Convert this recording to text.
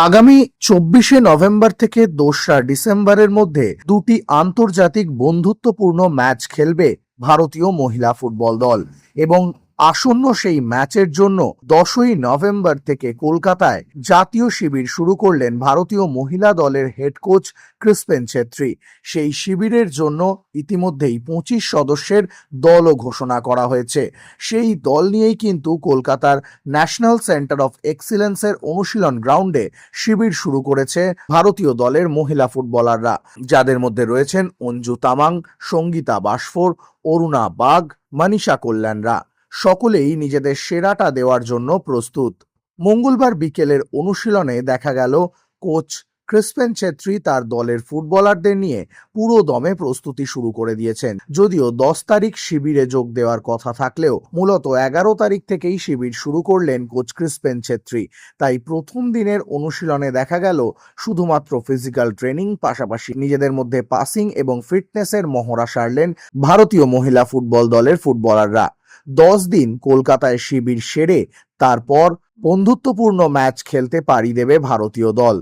আগামী চব্বিশে নভেম্বর থেকে দোসরা ডিসেম্বরের মধ্যে দুটি আন্তর্জাতিক বন্ধুত্বপূর্ণ ম্যাচ খেলবে ভারতীয় মহিলা ফুটবল দল এবং আসন্ন সেই ম্যাচের জন্য দশই নভেম্বর থেকে কলকাতায় জাতীয় শিবির শুরু করলেন ভারতীয় মহিলা দলের হেড কোচ ক্রিসপেন ছেত্রী। সেই শিবিরের জন্য ইতিমধ্যেই পঁচিশ সদস্যের দলও ঘোষণা করা হয়েছে। সেই দল নিয়েই কিন্তু কলকাতার ন্যাশনাল সেন্টার অফ এক্সিলেন্সের অনুশীলন গ্রাউন্ডে শিবির শুরু করেছে ভারতীয় দলের মহিলা ফুটবলাররা। যাদের মধ্যে রয়েছেন অঞ্জু তামাং, সঙ্গীতা বাসফোর, অরুণা বাগ, মানিষা কল্যাণরা। সকলেই নিজেদের সেরাটা দেওয়ার জন্য প্রস্তুত। মঙ্গলবার বিকেলের অনুশীলনে দেখা গেল, কোচ ক্রিসপেন ছেত্রী তার দলের ফুটবলারদের নিয়ে পুরো দমে প্রস্তুতি শুরু করে দিয়েছেন। যদিও দশ তারিখ শিবিরে যোগ দেওয়ার কথা থাকলেও মূলত এগারো তারিখ থেকেই শিবির শুরু করলেন কোচ ক্রিসপেন ছেত্রী। তাই প্রথম দিনের অনুশীলনে দেখা গেল, শুধুমাত্র ফিজিক্যাল ট্রেনিং পাশাপাশি নিজেদের মধ্যে পাসিং এবং ফিটনেসের মহড়া সারলেন ভারতীয় মহিলা ফুটবল দলের ফুটবলাররা। দশ দিন কলকাতায় শিবির সেরে তারপর বন্ধুত্বপূর্ণ ম্যাচ খেলতে পারি দেবে ভারতীয় দল।